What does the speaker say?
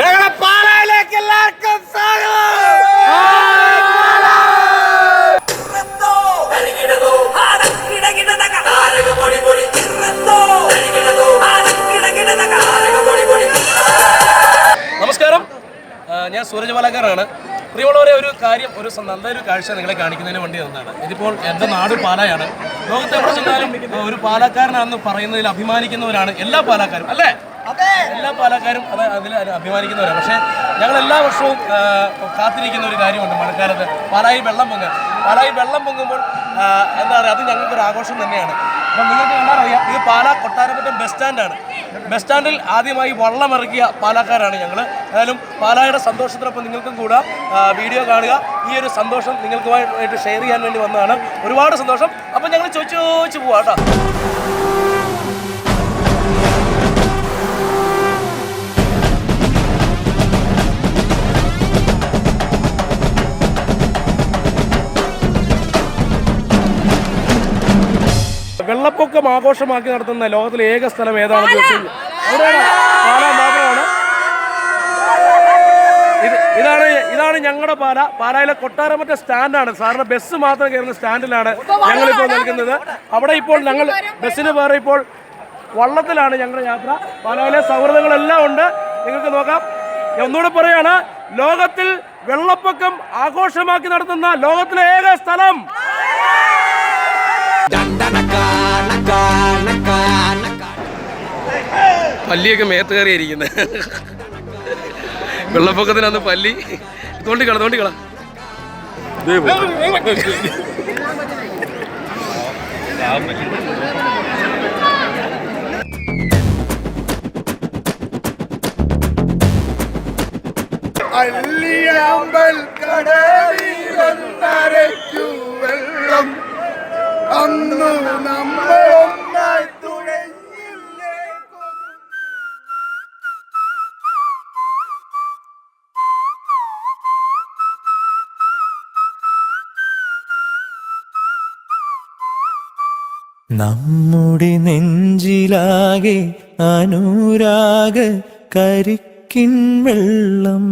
ഞങ്ങളെ പാലായിലേക്ക് എല്ലാവർക്കും നമസ്കാരം. ഞാൻ സൂരജ് പാലക്കാരാണ് പ്രിയമുള്ളവരെ ഒരു കാര്യം ഒരു നല്ലൊരു കാഴ്ച നിങ്ങളെ കാണിക്കുന്നതിന് വേണ്ടി വന്നതാണ്. ഇതിപ്പോൾ എന്റെ നാട് പാലായാണ്. ലോകത്തെ ചെന്നാലും ഒരു പാലക്കാരനാണെന്ന് പറയുന്നതിൽ അഭിമാനിക്കുന്നവരാണ് എല്ലാ പാലക്കാരും അല്ലേ? എല്ലാ പാലക്കാരും അത് അതിൽ അഭിമാനിക്കുന്നവരാണ് പക്ഷേ ഞങ്ങൾ എല്ലാ വർഷവും കാത്തിരിക്കുന്ന ഒരു കാര്യമുണ്ട് മഴക്കാലത്ത്. പാലായി വെള്ളം പൊങ്ങുക. പാലായി വെള്ളം പൊങ്ങുമ്പോൾ എന്താ പറയുക അത് ഞങ്ങൾക്കൊരു ആഘോഷം തന്നെയാണ്. അപ്പം നിങ്ങൾക്ക് കണ്ടാൽ അറിയാം ഇത് പാലാ കൊട്ടാരപ്പറ്റം ബസ് സ്റ്റാൻഡാണ്. ബസ് സ്റ്റാൻഡിൽ ആദ്യമായി വള്ളമിറക്കിയ പാലക്കാരാണ് ഞങ്ങൾ ഏതായാലും പാലായുടെ സന്തോഷത്തിനൊപ്പം നിങ്ങൾക്കും കൂടെ. വീഡിയോ കാണുക. ഈ ഒരു സന്തോഷം നിങ്ങൾക്കുമായിട്ട് ഷെയർ ചെയ്യാൻ വേണ്ടി വന്നതാണ്. ഒരുപാട് സന്തോഷം. അപ്പം ഞങ്ങൾ ചോദിച്ചു ചോദിച്ചു പോവാം കേട്ടോ. വെള്ളപ്പൊക്കം ആഘോഷമാക്കി നടത്തുന്ന ലോകത്തിലെ ഏക സ്ഥലം ഏതാണെന്ന് ചോദിച്ചു കഴിഞ്ഞാൽ അവിടെയാണ് പാല മാത്രമാണ് ഇത് ഇതാണ് ഇതാണ് ഞങ്ങളുടെ പാല. പാലായിലെ കൊട്ടാരമറ്റ സ്റ്റാൻഡാണ്. സാറിന് ബസ് മാത്രം കയറുന്ന സ്റ്റാൻഡിലാണ് ഞങ്ങൾ ഇപ്പോൾ നിൽക്കുന്നത്. അവിടെ ഇപ്പോൾ ഞങ്ങൾ ബസ്സിന് വേറെ ഇപ്പോൾ വള്ളത്തിലാണ് ഞങ്ങളുടെ യാത്ര. പാലായിലെ സൗഹൃദങ്ങളെല്ലാം ഉണ്ട്. നിങ്ങൾക്ക് നോക്കാം. ഞാൻ ഒന്നുകൂടെ പറയാണ് ലോകത്തിൽ വെള്ളപ്പൊക്കം ആഘോഷമാക്കി നടത്തുന്ന ലോകത്തിലെ ഏക സ്ഥലം. പല്ലിയൊക്കെ മേത്ത് കയറിയിരിക്കുന്നത് വെള്ളപ്പൊക്കത്തിനന്ന് പല്ലി. തോണ്ടിക്കള തോണ്ടിക്കള അല്ലിയാമ്പൽ അന്നു നമ്മൾ നമ്മുടെ നെഞ്ചിലാകെ അനുരാഗ കരിക്കിൻ വെള്ളം.